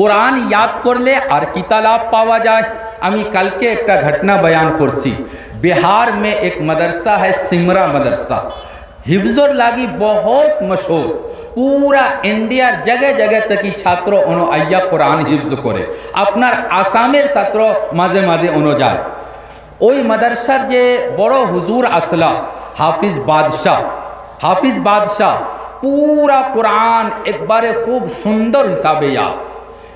قرآن یاد کر لے اور کی تالاب پاؤا جائے۔ امی کل کے ایک گھٹنا بیان کرسی۔ بیہار میں ایک مدرسہ ہے سمرا مدرسہ۔ حفظر لاغی بہت مشہور۔ پورا انڈیا جگہ جگہ تکی چھاتروں انہوں انو قرآن حفظ کرے۔ اپنا آسام ساتروں مازے مازے انہوں جائے۔ وہ مدرسہ جے بڑو حضور اصلاح حافظ بادشاہ۔ حافظ بادشاہ، پورا قرآن ایک بارے خوب سوندر حساب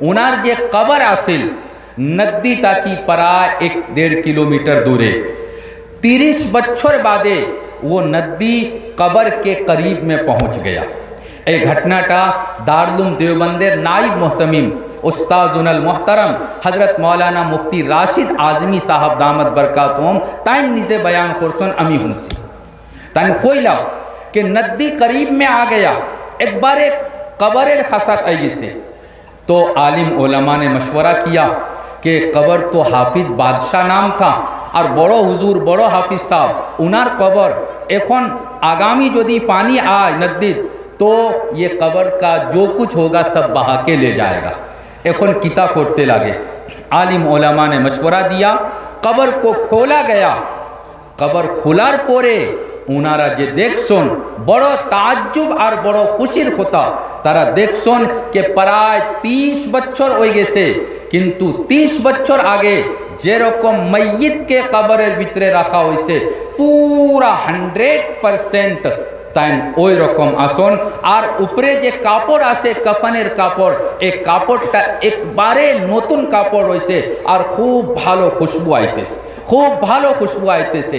ওনার যে কবর আসিল নদ্দি তাকি پرا ایک دیر کلومیٹر دورے۔ تیریس بچھر বাদে وہ ندی قبر کے قریب میں پہنچ گیا۔ اے گھٹنا تا دارلوم دیوبندر نائب محتمیم استاذن المحترم حضرت مولانا مفتی راشد آزمی صاحب دامت برکاتوں تائن نیزے بیان خورسن امی ہنسی تائن لاؤ کہ ندی قریب میں آ گیا۔ ایک بار ایک قبر خسات ایسے تو عالم علماء نے مشورہ کیا کہ قبر تو حافظ بادشاہ نام تھا আর بڑو হুজুর বড় হাফিজ সাহেব উনার কবর آگامی جو دی پانی آئے ندید تو یہ قبر کا جو کچھ ہوگا سب بہا کے لے جائے گا۔ এখন کتا کھوٹتے لگے۔ عالم علماء نے مشورہ دیا، قبر کو کھولا گیا۔ قبر کھولار پورے۔ ওনারা যে দেখছন বড় তাজ্জুব আর বড় খুশির কথা। তারা দেখছন কে প্রায় তিরিশ বছর হয়ে গেছে, কিন্তু তিরিশ বছর আগে যেরকম মৈয়িতকে কবরের ভিতরে রাখা হয়েছে, পুরা হান্ড্রেড পারসেন্ট তাই ওই রকম আসন। আর উপরে যে কাপড় আছে, কাফানের কাপড়, এই কাপড়টা একবারে নতুন কাপড় রয়েছে আর খুব ভালো খুশবু আইতেছে, খুব ভালো খুশবু আইতেছে।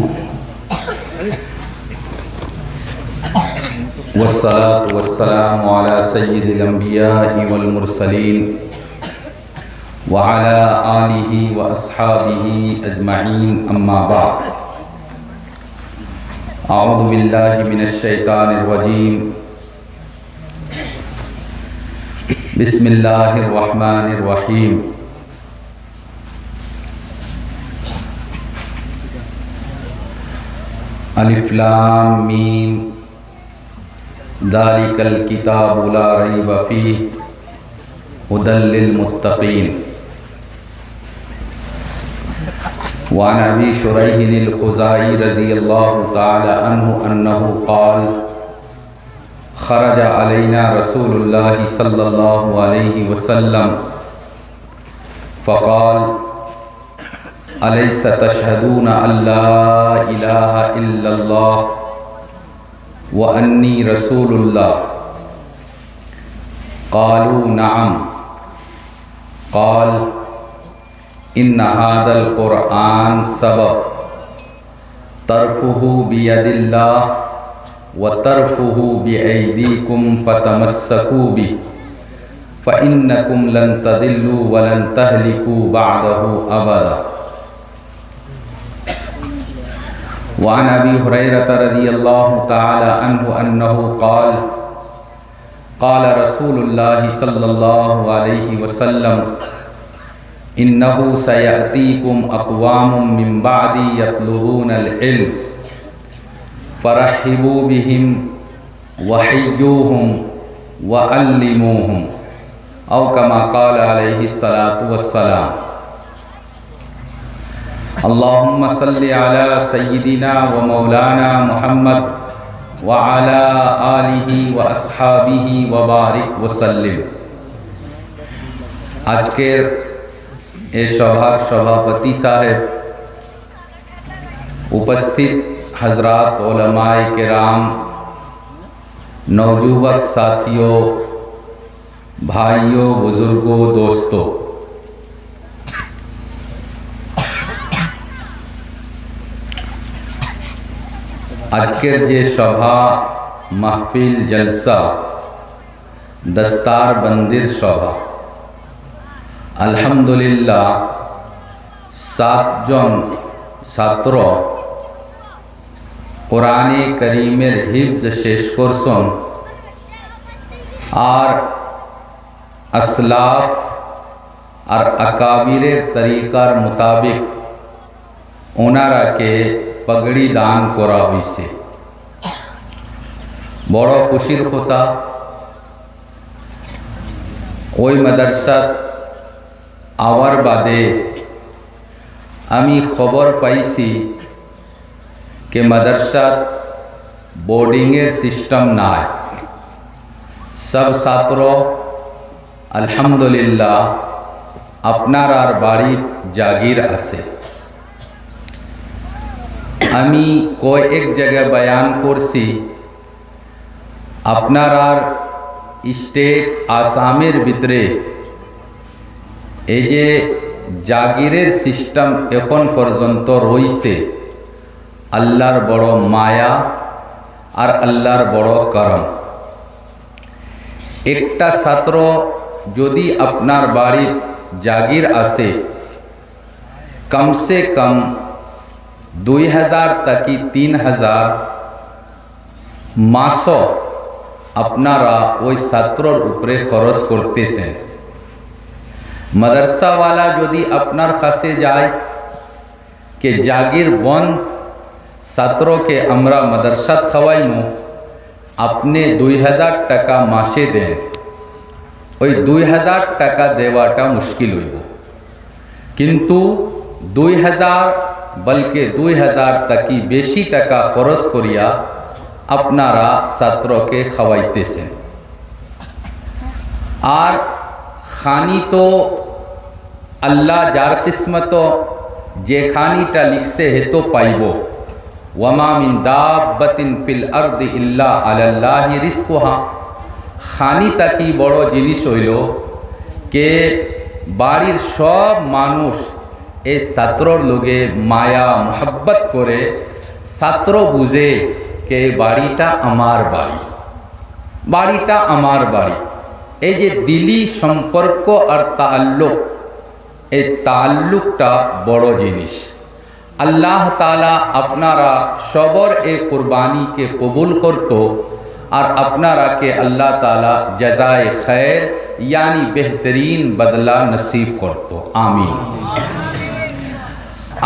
والصلاة والسلام على سيد الأنبياء والمرسلين وعلى آله وأصحابه أجمعين أما بعد. أعوذ بالله من الشيطان الرجيم. بسم الله الرحمن الرحيم. ألف لام ميم. ذلك الكتاب لا ريب فيه هدى للمتقين. وعن ابي شريح الخزاعي رضي الله تعالى عنه انه قال خرج علينا رسول الله صلى الله عليه وسلم فقال أليس تشهدون أن لا إله إلا الله؟ وأني رسول الله قالوا نعم. قال إن هذا القرآن سبب طرفه بيد الله وطرفه بأيديكم فتمسكوا به فإنكم لن تضلوا ولن تهلكوا بعده أبدا. وعن أبي هريرة رضي الله تعالى عنه أنه قال قال رسول الله صلى الله عليه وسلم إنه سيأتيكم أقوام من بعدي يطلبون العلم فرحبوا بهم وحيوهم وعلموهم أو كما قال عليه الصلاة والسلام. اللہم صلی علی سیدنا و مولانا محمد وعلا آلہ و وبارک وسلم۔ আজকের اے সভার সভাপতি صاحب উপস্থিত حضرات علماء کرام نوجوبت ساتھیوں، بھائیوں، بزرگوں، دوستوں আজকের যে সভা মাহফিল জলসা দস্তার বন্দির সভা আলহামদুলিল্লাহ সাতজন ছাত্র কোরআনে করিমের হিফজ শেষ করছেন আর আসলাফ আর আকাবিরের তরিকার মোতাবিক ওনারাকে পগড়ি দান করা হয়েছে বড় খুশির কথা, ওই মাদ্রাসাত আওয়ার বাদে আমি খবর পাইছি কে মাদ্রাসাত বোর্ডিংয়ের সিস্টেম নাই। সব ছাত্র, আলহামদুলিল্লাহ, আপনার আর বাড়ির জাগির আছে। আমি কয়েক জায়গায় বয়ান করছি। আপনার আর স্টেট আসামের ভিতরে এই যে জাগিরের সিস্টেম এখন পর্যন্ত রয়েছে, আল্লাহর বড় মায়া আর আল্লাহর বড় করম। একটা ছাত্র যদি আপনার বাড়ির জাগির আসে কমসে কম দুই হাজার তাকি তিন হাজার। মাস আপনারা ওই ছাত্রর উপরে খরচ করতেছেন মাদ্রাসাওয়ালা যদি আপনার কাছে যায়, কে জাগির বন, ছাত্রকে আমরা মাদ্রাসাত খাওয়াইমু, আপনি দুই হাজার টাকা মাসে দেন ওই দুই হাজার টাকা দেওয়াটা মুশকিল হইব। কিন্তু দুই হাজার বলকে দুই হাজার তাকি বেশি টাকা খরচ করিয়া আপনারা ছাত্রকে খাওয়াইতেছেন। আর খানি তো আল্লাহ যার কিসমত যে খানিটা লিখছে হে তো পাইব। ওয়ামা মিন দাব্বাতিন ফিল আরদি ইল্লা আলাল্লাহি রিজকুহা। খানি তাকি বড় জিনিস হইল, কে বাড়ির সব মানুষ এই ছাত্রর লোকে মায়া, মোহাব্বত করে ছাত্র বুঝে কে বাড়িটা আমার বাড়ি। বাড়িটা আমার বাড়ি। এই যে দিলি সম্পর্ক আর তাল্লুক এই তাল্লুকটা বড় জিনিস। আল্লাহ তালা আপনারা সবর এ কুরবানিকে কবুল করত আর আপনারাকে আল্লাহ তালা জাজায় খৈর, ইয়ানি বেহতরিন বদলা নসিব করত। আমিন।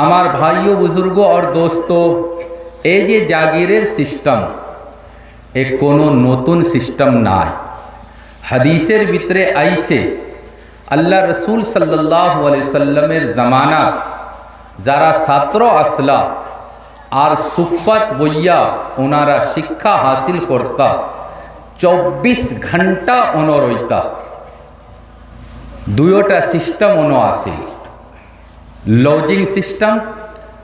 আমার ভাইও বুজুর্গ আর দোস্ত, এই যে জাগিরের সিস্টেম, এ কোনো নতুন সিস্টেম নাই। হাদিসের ভিতরে আইসে আল্লাহ রসুল সাল্লাহ সাল্লামের জামানা, যারা ছাত্র আসলা আর সুফত বইয়া ওনারা শিক্ষা হাসিল করতা, চব্বিশ ঘণ্টা অনরইতা দুয়োটা সিস্টেম অনো আসিল লজিং سسٹم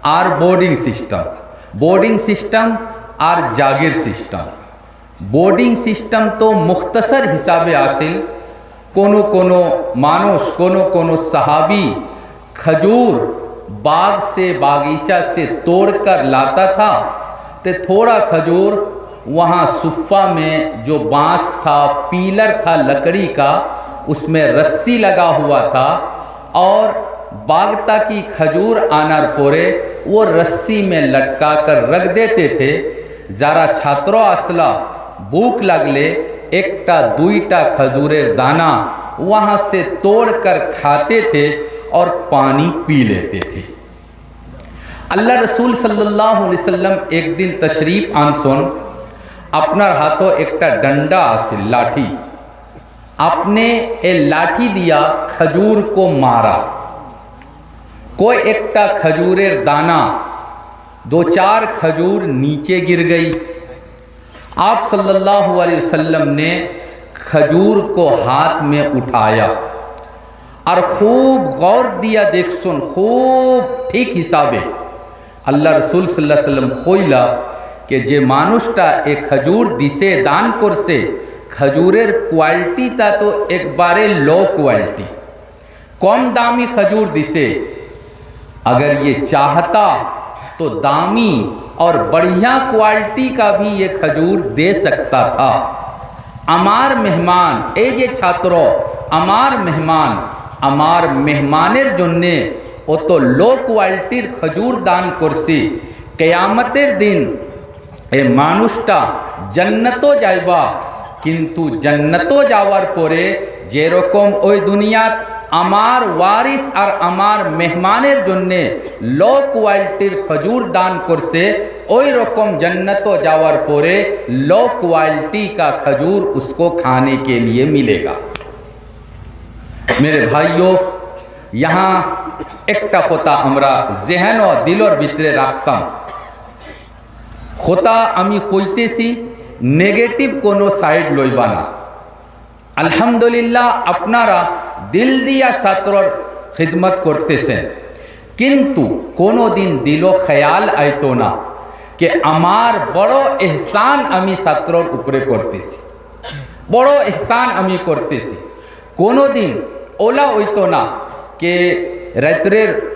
اور بورڈنگ سسٹم بورڈنگ سسٹم اور جاگر سسٹم بورڈنگ سسٹم تو مختصر حساب حاصل کونو کونو مانوس کونو کونو صحابی کھجور باغ سے باغیچہ سے توڑ کر لاتا تھا تو تھوڑا کھجور وہاں صفہ میں جو بانس تھا پیلر تھا لکڑی کا اس میں رسی لگا ہوا تھا اور باغتا کی کھجور آنا پورے وہ رسی میں لٹکا کر رکھ دیتے تھے۔ زارا چھاترو আসলা بھوک লাগলে একটা দুইটা کھجورے دانا وہاں سے توڑ کر کھاتے تھے اور پانی پی لیتے تھے۔ اللہ رسول صلی اللہ علیہ وسلم ایک دن تشریف আনসন আপনার হাতও একটা ডন্ডা ڈنڈا লাঠি آپ نے اے لاٹھی دیا کھجور کو مارا۔ کوئی ایکٹا کھجور دانا، دو چار کھجور نیچے گر گئی۔ آپ صلی اللہ علیہ وسلم نے کھجور کو ہاتھ میں اٹھایا اور خوب غور دیا، دیکھ، سن، خوب ٹھیک حسابے۔ اللہ رسول صلی اللہ علیہ وسلم خوئلا کہ جے مانوشتا ایک کھجور دیسے دان کرسے کھجورر کوالٹی تا تو ایک بارے لو کوالٹی۔ کم دامی کھجور دیسے اگر یہ چاہتا تو دامی اور بڑھیا کوالٹی کا بھی یہ کھجور دے سکتا تھا۔ امار مہمان، اے یہ چھاترو، امار مہمان، امار مہمانر جننے، او تو لو کوالٹیر খজুর دان کرسی۔ قیامتر دن، اے মানুষটা جنتو যাইবা کنتو جنتو جاور پورے جے رکم اوئی دنیا امار وارش اور امار مہمانے جننے لو کوائلٹیر خجور دان کرسے اوئی رکم جنتو جاور پورے لو کوائلٹی کا خجور اس کو کھانے کے لیے ملے گا میرے بھائیو یہاں ایکتا ہمارا ذہن و دل اور بھیترے ہوں۔ خطا امی کوئتے سی نیگیٹیو نگیٹیو کون سائڈ لوئوانا আলহামদুলিল্লাহ, আপনারা দিল দিয়া ছাত্রর খিদমত করতেছেন। কিন্তু কোনো দিন দিল খেয়াল আইতো না যে আমার বড় এহসান আমি ছাত্রর উপরে করতেছি। বড় এহসান আমি করতেছি। কোনো দিন ওলা হইতো না কে রাত্রের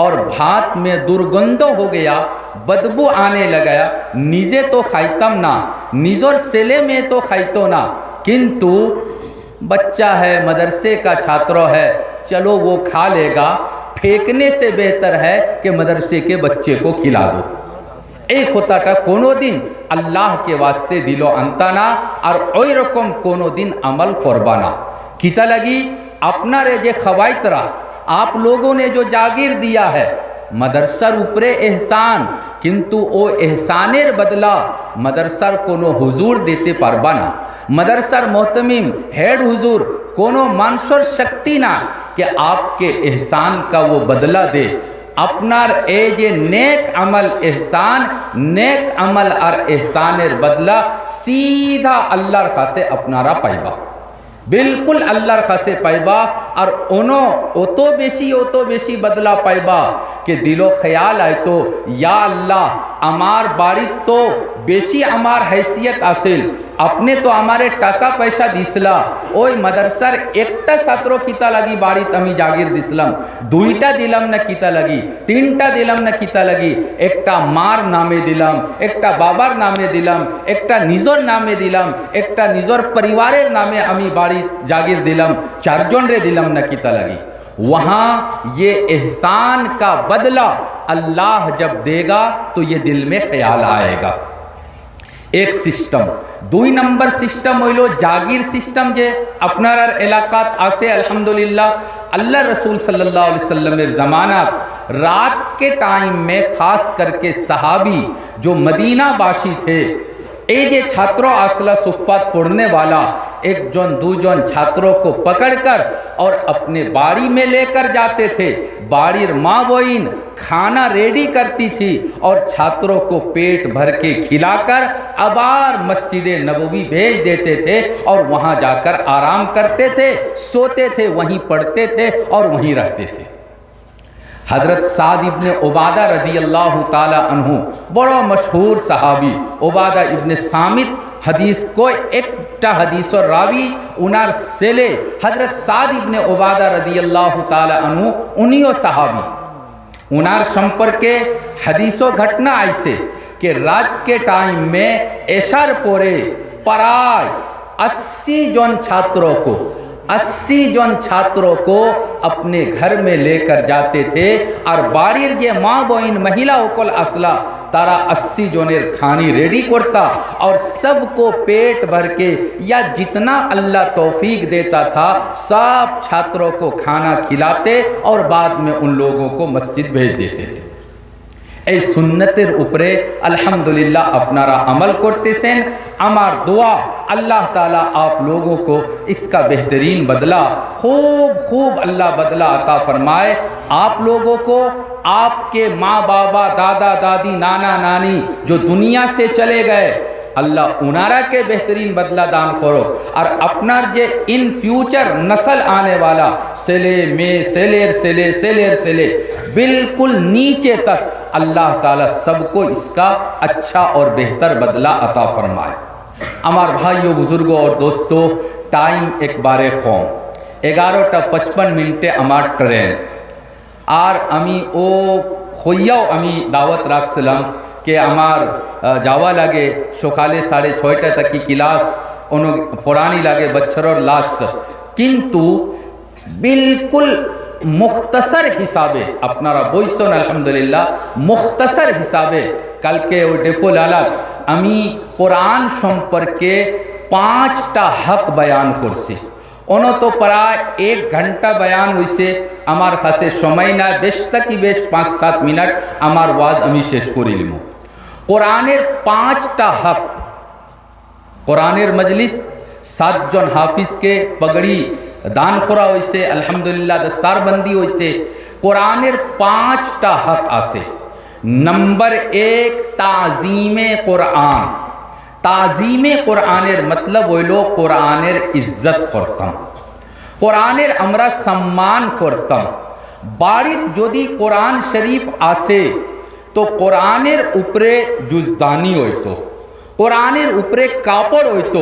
اور بھات میں درگند ہو گیا، بدبو آنے لگیا نیزے تو خائتم نہ نیزور سیلے میں تو خائتو نہ کنتو بچہ ہے، مدرسے کا چھاترو ہے، چلو وہ کھا لے گا، پھینکنے سے بہتر ہے کہ مدرسے کے بچے کو کھلا دو۔ ایک ہوتا تھا کونو دن، اللہ کے واسطے دل و انتانا، اور اوئی رقم کونو دن عمل قربانا۔ کیتا لگی، اپنا رجے جے رہا آپ لوگوں نے جو جاگیر دیا ہے، مدرسر اوپرے احسان، کنتو او احسانیر بدلا مدرسر کونو حضور دیتے پر بنا مدرسر محتمیم ہیڈ حضور، کونو مانشور شکتی نہ کہ آپ کے احسان کا وہ بدلا دے۔ اپنا اے جے نیک عمل احسان، نیک عمل اور احسانیر بدلا سیدھا اللہ رکھا سے اپنا را پائی باؤ بلکل اللہ رکھے پائبا اور انہوں او بیشی بیسی بیشی بدلہ بیسی بدلا پائبا کہ دل و خیال آئے تو یا اللہ، امار باری تو بیشی امار حیثیت اصل اپنے تو ہمارے ٹاكا پیسہ دسلا وہ مدرسہ ایک ستروں کیتا لگی باری تمہیں جاگیر دیسلم دو دیلم نہ کیتا لگی تینٹا دیلم نہ کیتا لگی۔ ایکٹا مار نامے دیلم ایک بابار نامے دیلم ایک نیزور نامے دیلم ایک نیزور پریوارے نامے ہمیں باری جاگیر دیلم چار جون نہ کیتا لگی۔ وہاں یہ احسان کا بدلہ اللہ جب دے گا تو یہ دل میں خیال آئے گا۔ ایک سسٹم دو نمبر سسٹم وہی لو جاگیر سسٹم جو اپنا علاقہ آص الحمد للہ اللہ رسول صلی اللہ علیہ و سلم رضمانات رات کے ٹائم میں خاص کر کے صحابی جو مدینہ باشی تھے এই যে ছাত্র আসলা صفات پڑھنے والا ایک جن دو جن چھاتروں کو پکڑ کر اور اپنے باری میں لے کر جاتے تھے باریر ماں بوئین کھانا ریڈی کرتی تھی اور چھاتروں کو پیٹ بھر کے کھلا کر ابار مسجد نبوی بھیج دیتے تھے اور وہاں جا کر آرام کرتے تھے سوتے تھے وہیں پڑھتے تھے اور وہیں رہتے تھے حضرت سعید ابن عبادہ رضی اللہ تعالی عنہ، بڑا مشہور صحابی، عبادہ ابن سامت، حدیث کو ایکٹا حدیث و راوی، انار سیلے، حضرت سعید ابن عبادہ رضی اللہ تعالی عنہ انیو صحابی۔ انار سمپر کے حدیث و گھٹنا آئی سے کہ رات کے ٹائم میں ایشار پورے پرائے اسی جون چھاتروں کو اسی جون چھاتروں کو اپنے گھر میں لے کر جاتے تھے اور بار یہ ماں মা ان محیلہ اکل আসলা تارا اسی জনের کھانی ریڈی کرتا اور سب کو پیٹ بھر کے یا جتنا اللہ توفیق دیتا تھا سب چھاتروں کو کھانا کھلاتے اور بعد میں ان لوگوں کو مسجد بھیج دیتے تھے۔ سنتر اوپرے সুন্নতের উপরে আলহামদুলিল্লাহ عمل کرتے করতেছেন। امار دعا اللہ تعالیٰ آپ لوگوں کو اس کا بہترین بدلہ خوب خوب اللہ بدلہ عطا فرمائے آپ لوگوں کو آپ کے ماں بابا دادا دادی نانا نانی جو دنیا سے چلے گئے، اللہ انارا کے بہترین بدلہ دان کرو۔ اور اپنا جو ان فیوچر نسل آنے والا، سلے میں، سلیر، سلے سلیر، سلے، بالکل نیچے تک اللہ تعالیٰ سب کو اس کا اچھا اور بہتر بدلہ عطا فرمائے۔ امار بھائیو بزرگو اور دوستو ٹائم ایک بار خون اگارو ٹا پچپن منٹیں امار ٹرین۔ آر امی او خویہو امی دعوت راخ سلام کہ امار جاوہ لگے شکالے ساڑھے چھوٹے تک کی کلاس، انہوں پرانی لگے، بچھر اور لاسٹ۔ کنتو بلکل মুখতসর হিসাবে, আপনারা বইছেন, আলহামদুলিল্লাহ, মুখতসর হিসাবে, কালকে ওই ডেফো লালাক আমি কোরআন সম্পর্কে পাঁচটা হক বয়ান করছি। অনো তো প্রায় এক ঘণ্টা বয়ান হয়েছে আমার কাছে সময় না বেশ থাকি, বেশ পাঁচ, সাত মিনিট, আমার ওয়াজ আমি শেষ করে নিব। কোরআনের পাঁচটা হক, কোরআনের মজলিস, সাতজন হাফিজকে পগড়ি দান করা হয়েছে আলহামদুলিল্লাহ দস্তারবন্দি হয়েছে কোরআনের পাঁচটা হক আছে নম্বর এক তাজিমে কোরআন তাজিমে কোরআনের মতলব হইল কোরআনের ইজ্জত করতাম কোরআনের আমরা সম্মান করতাম বাড়িত যদি কোরআন শরীফ আসে তো কোরআনের উপরে জুজদানি হইতো কোরআনের উপরে কাপড় হইতো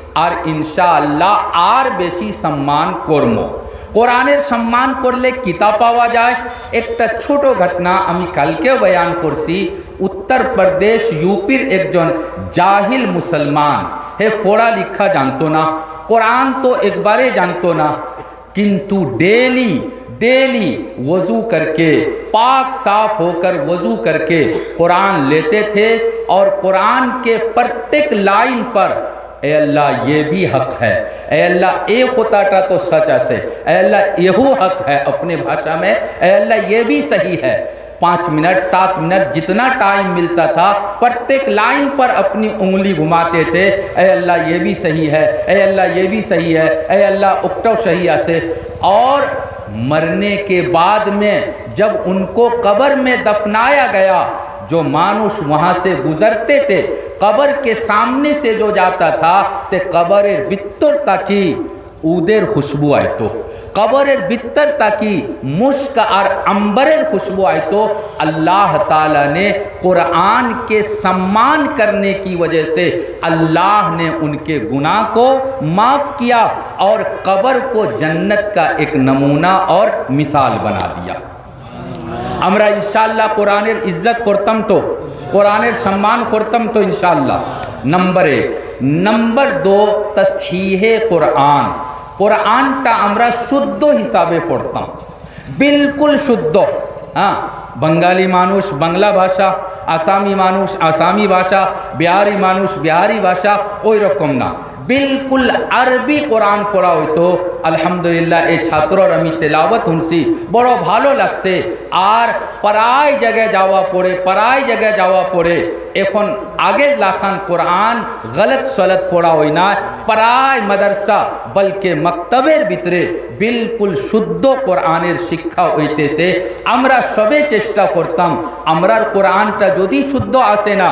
انشا اللہ آر بیسی سمان قورمو قرآن سمان کو لے کتاب ایک چھوٹا گھٹنا بیان کورسی اتر پردیش یو پی ایک جوڑا لکھا جان تو نا۔ قرآن تو ایک بار ہی جان تو نا۔ کنتو ڈیلی ڈیلی وضو کر کے، پاک صاف ہو کر وضو کر کے قرآن لیتے تھے۔ اور قرآن کے پرتیک لائن پر اے اللہ یہ بھی حق ہے۔ اے اللہ اے خطاٹا تو سچ سے۔ اے اللہ یہو حق ہے اپنے بھاشا میں۔ اے اللہ یہ بھی صحیح ہے۔ پانچ منٹ، سات منٹ جتنا ٹائم ملتا تھا، پرتیک لائن پر اپنی انگلی گھماتے تھے۔ اے اللہ یہ بھی صحیح ہے۔ اے اللہ یہ بھی صحیح ہے۔ اے اللہ اکٹو شہیہ سے۔ اور مرنے کے بعد میں جب ان کو قبر میں دفنایا گیا جو مانوش وہاں سے گزرتے تھے، قبر کے سامنے سے جو جاتا تھا، تے قبر بتر تاکی اودر خوشبو آئیتو قبر بتر تاکی مشک اور امبر خوشبو آئیتو اللہ تعالیٰ نے قرآن کے سمان کرنے کی وجہ سے اللہ نے ان کے گناہ کو معاف کیا اور قبر کو جنت کا ایک نمونہ اور مثال بنا دیا۔ আমরা ইনশাআল্লাহ কোরআনের ইজ্জত করতাম তো কোরআনের সম্মান করতাম তো ইনশাআল্লাহ নম্বর এক নম্বর দো তসহিহে কোরআন কোরআনটা আমরা শুদ্ধ হিসাবে পড়তাম বিলকুল শুদ্ধ হ্যাঁ বাঙালি মানুষ বাংলা ভাষা আসামি মানুষ আসামি ভাষা বিহারি মানুষ বিহারি ভাষা ওই রকম না বিলকুল আরবি কোরআন পড়া হইতো আলহামদুলিল্লাহ এই ছাত্রর আমি তেলাওয়াত শুনছি বড় ভালো লাগছে আর প্রায় জায়গায় যাওয়া পড়ে প্রায় জায়গায় যাওয়া পড়ে এখন আগের লাখান কোরআন গলত সলত পড়া হয় না প্রায় মাদ্রাসা বলকে মক্তবের ভিতরে বিলকুল শুদ্ধ কোরআনের শিক্ষা হইতেছে আমরা সবে চেষ্টা চেষ্টা করতাম। আমরার কোরআনটা যদি শুদ্ধ আসে না,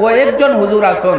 কয়েকজন হুজুর আসুন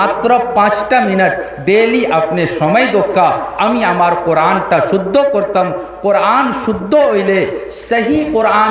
মাত্র পাঁচটা মিনিট ডেলি আপনি সময় দক্কা, আমি আমার কোরআনটা শুদ্ধ করতাম। কোরআন শুদ্ধ হইলে সেই কোরআন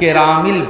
কেরামিল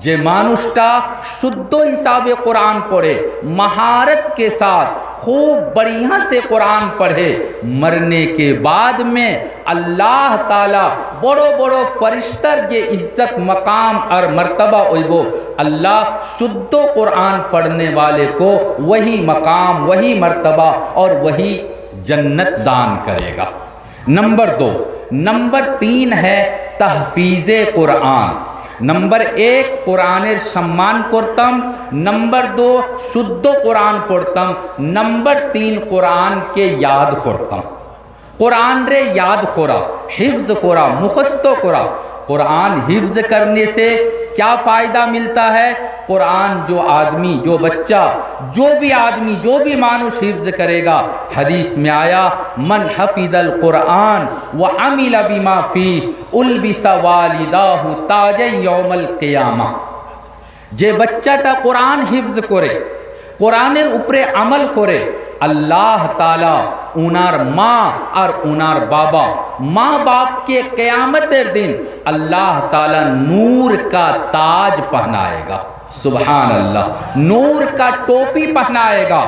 جے مانوشتا شدو حساب قرآن پڑھے مہارت کے ساتھ خوب بڑھیا سے قرآن پڑھے مرنے کے بعد میں اللہ تعالی بڑو بڑو فرشتر یہ عزت، مقام اور مرتبہ اوبو اللہ شدھ قرآن پڑھنے والے کو وہی مقام، وہی مرتبہ اور وہی جنت دان کرے گا۔ نمبر دو، نمبر تین ہے تحفیظ قرآن۔ نمبر ایک قرآن سمان قرتم نمبر دو شدو قرآن پرتم نمبر تین قرآن کے یاد خورتم۔ قرآن رے یاد خورا، حفظ خورا مخست خورا۔ قرآن حفظ کرنے سے کیا فائدہ ملتا ہے؟ قرآن جو آدمی، جو بچہ، جو بھی آدمی، جو بھی مانوس حفظ کرے گا، حدیث میں آیا، من حفظ القرآن وعمل بما فی البس والداہ تاج یوم القیامہ. جے بچہ تا قرآن حفظ کرے কোরআনের উপরে আমল করে আল্লাহ তালা উনার মা আর উনার বাবা মা বাপকে قیامتের দিন আল্লাহ তালা নূর کا تاج پہنائے گا سبحان اللہ نور کا ٹوپی پہنائے گا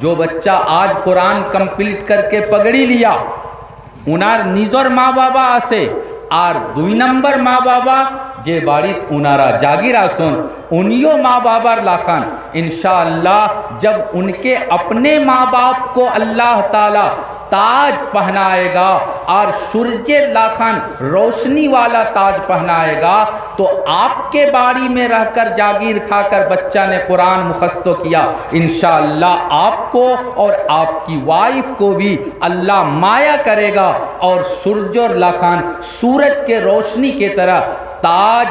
جو بچہ آج قرآن کمپلیٹ کر کے پگڑی لیا انار نیزور ماں بابا آسے اور دوی نمبر ماں بابا جے বাড়িত উনারা جاگیرا سن انیو ماں بابر لاکان انشاءاللہ جب ان کے اپنے ماں باپ کو اللہ تعالیٰ تاج پہنائے گا اور سورج لاخن روشنی والا تاج پہنائے گا تو آپ کے باری میں رہ کر جاگیر کھا کر بچہ نے قرآن مخصطو کیا۔ انشاءاللہ آپ کو اور آپ کی وائف کو بھی اللہ مایا کرے گا اور سورج لاخن سورج کے روشنی کے طرح তাজ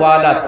তাজ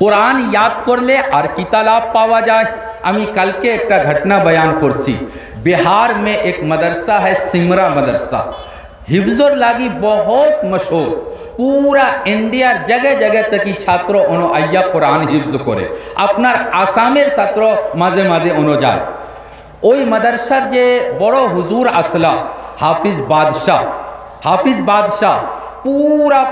কোরআন ইয়াদ করলে আর কিতা লাভ পাওয়া যায়? আমি কালকে একটা ঘটনা বয়ান করছি। বিহার মে এক মাদ্রাসা হ্যাঁ সিমরা মাদ্রাসা। হিফজর লাগি বহুত মশহুর। পুরা ইন্ডিয়ার জায়গায় জায়গায় থেকে ছাত্র অনু আইয়া কোরআন হিফজ করে। আপনার আসামের ছাত্র মাঝে মাঝে অনু যায়। ওই মাদ্রাসার যে বড় হুজুর আসলা, হাফিজ বাদশাহ হাফিজ বাদশাহ পুরা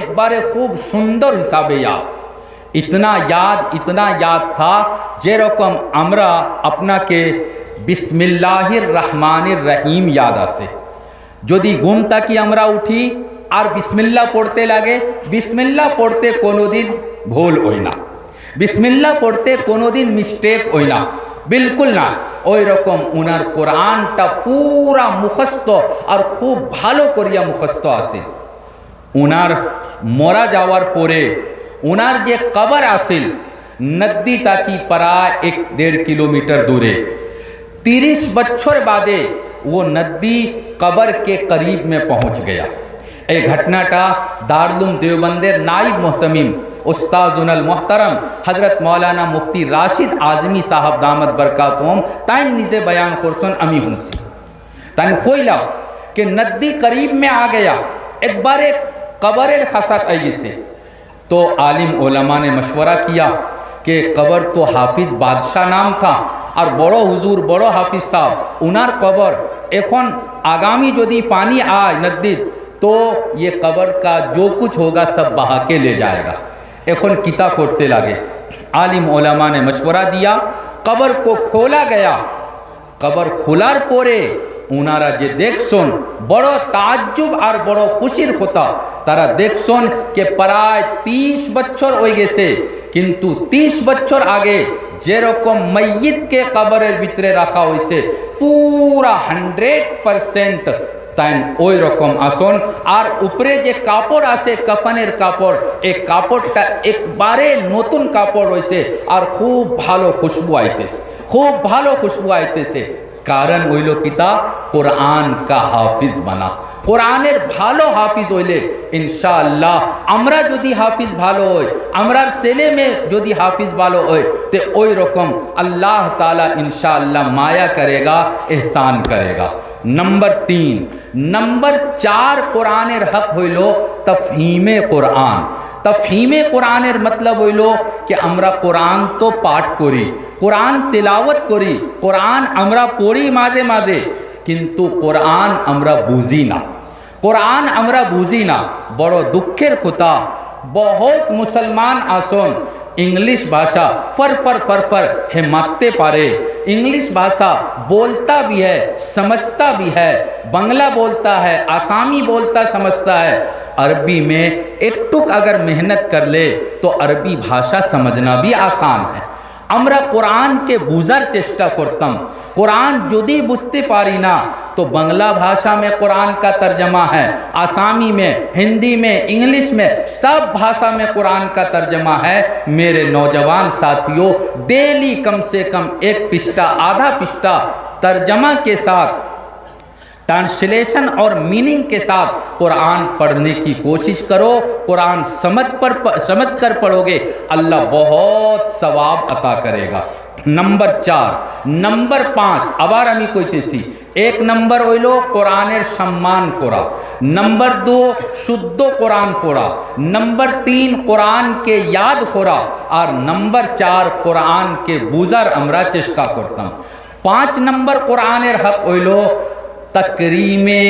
একবারে খুব সুন্দর হিসাবে ইয়াদ। ইতনা ইয়াদ ইতনা ইয়াদ থা, যেরকম আমরা আপনাকে বিসমিল্লাহির রহমানের রহিম ইয়াদ আসে যদি ঘুম তাকি আমরা উঠি, আর বিসমিল্লা পড়তে লাগে, বিসমিল্লা পড়তে কোনোদিন ভুল হই না। বিসমিল্লা পড়তে কোনোদিন মিস্টেক হই না। بالکل اوئی رکم اونار قرآن تا پورا مخستو اور خوب بھالو کریا مخستو آسل۔ آنر مورا جاور پورے۔ اونار جے جا رہے اندی تاکہ پرا ایک ڈیڑھ کلومیٹر دورے۔ تیریس بچھر بعدے وہ ندی قبر کے قریب میں پہنچ گیا۔ এই ঘটনাটা دارلوم دیوبندر نائب محتمیم استازن المحترم حضرت مولانا مفتی راشد آزمی صاحب دامت برکاتوم تائن نیزے بیان خورسن امی ہن سی تائن خوئی لاؤ کہ ندی قریب میں آ گیا ایک بار ایک قبر خسات آئی سے تو عالم علماء نے مشورہ کیا کہ قبر تو حافظ بادشاہ نام تھا اور بڑو حضور، بڑو حافظ صاحب হাফিজ قبر ایک ہن آگامی جو دی فانی آئی নদীর تو یہ قبر کا جو کچھ ہوگا سب بہا کے لے جائے گا۔ اخن کتا کوٹتے لاگے عالم علماء نے مشورہ دیا۔ قبر کو کھولا گیا۔ قبر کھلاجب اور بڑو خوشیر ہوتا تارا دیکھ سن کہ پرائے تیس بچر سے۔ کنتو تیس بچھر آگے۔ جیرکم میت کے قبرے رکھا ویسے پورا ہنڈریٹ پرسنٹ তাই ওই রকম আসন। আর উপরে যে কাপড় আছে, কফনের কাপড়, এই কাপড়টা একবারে নতুন কাপড় হয়েছে আর খুব ভালো খুশবু আইতেছে। খুব ভালো খুশবু আইতেছে। কারণ হইল কিতা কোরআন কা হাফিজ বানা। কোরআনের ভালো হাফিজ হইলে ইনশাআল্লাহ আমরা যদি হাফিজ ভালো হই, আমরার ছেলে মেয়ে যদি হাফিজ ভালো হয় তো ওই রকম আল্লাহ তালা ইনশাআল্লাহ মায়া করেগা, এহসান করেগা। নম্বর তিন নম্বর চার কোরআনের হক হইল তফহিমে কোরআন তফহিমে কোরআনের মতলব হইল কি আমরা কোরআন তো পাঠ করি কোরআন তেলাওয়াত করি কোরআন আমরা পড়ি মাঝে মাঝে কিন্তু কোরআন আমরা বুঝি না কোরআন আমরা বুঝি না বড় দুঃখের কথা বহুত মুসলমান আসন انگلش بھاشا فر فر فر فر ہماتے پارے۔ انگلش بھاشا بولتا بھی ہے، سمجھتا بھی ہے۔ بنگلہ بولتا ہے، آسامی بولتا، سمجھتا ہے۔ عربی میں ایک ٹک اگر محنت کر لے تو عربی بھاشا سمجھنا بھی آسان ہے۔ امرا قرآن کے بوزر چشٹا کرتم۔ قرآن যদি বুঝতে پاری نا، تو بنگلہ بھاشا میں قرآن کا ترجمہ ہے، آسامی میں، ہندی میں، انگلش میں، سب بھاشا میں قرآن کا ترجمہ ہے۔ میرے نوجوان ساتھیوں ڈیلی کم سے کم ایک پشتہ، آدھا پشتہ ترجمہ کے ساتھ، ٹرانسلیشن اور میننگ کے ساتھ قرآن پڑھنے کی کوشش کرو۔ قرآن سمجھ پر، سمجھ کر پڑھو گے، اللہ بہت ثواب عطا کرے گا۔ নম্বর চার নম্বর পাঁচ আবার আমি কইতেছি এক নম্বর হইল কোরআনের সম্মান করা নম্বর দু শুদ্ধ কোরআন পড়া নম্বর তিন কোরআনকে ইয়াদ করা আর নম্বর চার কোরআনকে বুঝার আমরা চেষ্টা করতাম পাঁচ নম্বর কোরআনের হক হইল তকরিমে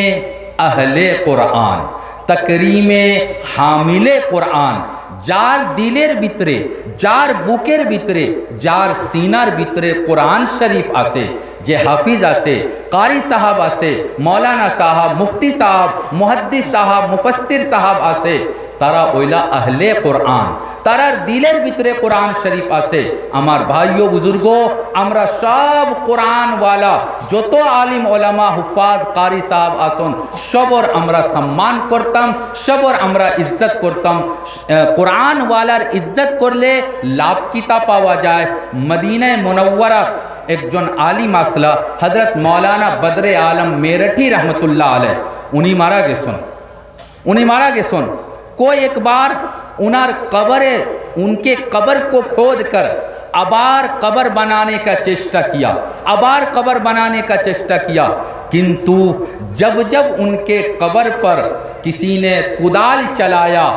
আহলে কোরআন তকরিমে হামিলে কোরআন যার দিলের ভিতরে যার বুকের ভিতরে যার সিনার ভিতরে কোরআন শরীফ আছে যে হাফিজ আছে কারি সাহাব আছে মৌলানা সাহাব মুফতি সাহাব মুহাদ্দিস সাহাব মুফসির সাহাব আছে তারা ওইলা আহলে কোরআন। তারার দিলের ভিতরে কোরআন শরীফ আছে। আমার ভাইও বুজুর্গ, আমরা সব কোরআনওয়ালা, যত আলিম ওলামা, হুফাজ, কারি সাহাব আসন, সবর আমরা সম্মান করতাম, সবর আমরা ইজ্জত করতাম। কোরআনওয়ালার ইজ্জত করলে লাভ কিতা পাওয়া যায়? মদিনায় মনব্বরা একজন আলিম আসলা হজরত মৌলানা বদরে আলম মেরঠি রহমতুল্লাহ আলহ উনি মারা গেছেন। উনি মারা গেছেন। کوئی ایک بار انہار قبر ان کے قبر کو کھود کر ابار قبر بنانے کا چیشٹا کیا۔ ابار قبر بنانے کا چیشٹا کیا۔ کنتو جب جب ان کے قبر پر کسی نے کدال چلایا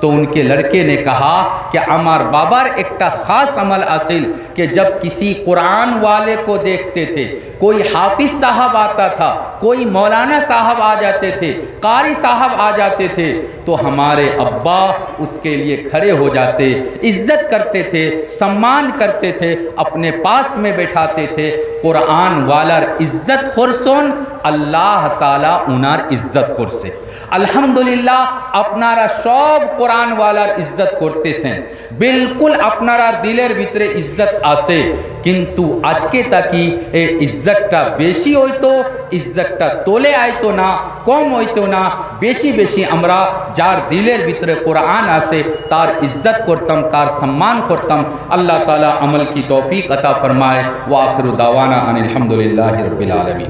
تو ان کے لڑکے نے کہا کہ عمر بابر ایک خاص عمل اصل کہ جب کسی قرآن والے کو دیکھتے تھے، کوئی حافظ صاحب آتا تھا، کوئی مولانا صاحب آ جاتے تھے، قاری صاحب آ جاتے تھے، تو ہمارے ابا اس کے لیے کھڑے ہو جاتے، عزت کرتے تھے، سمان کرتے تھے، اپنے پاس میں بیٹھاتے تھے۔ قرآن والا عزت خورسون আল্লাহ তালা উনার ইজ্জত করছে। আলহামদুলিল্লাহ, আপনারা সব কোরআন ওয়ালার ইজ্জত করতেছেন। বিলকুল আপনারা দিলের ভিতরে ইজ্জত আছে, কিন্তু আজকে তাকি এই ইজ্জতটা বেশি হইতো, ইজ্জতটা তোলে আইতো না, কম হইতো না? বেশি বেশি আমরা যার দিলের ভিতরে কোরআন আছে, তার ইজ্জত করতাম, তার সম্মান করতাম, আল্লাহ তালা আমল কি তৌফিক আতা ফরমায় ওয়াখরু দাওয়ানা আনিল হামদুলিল্লাহ রবিল আলমী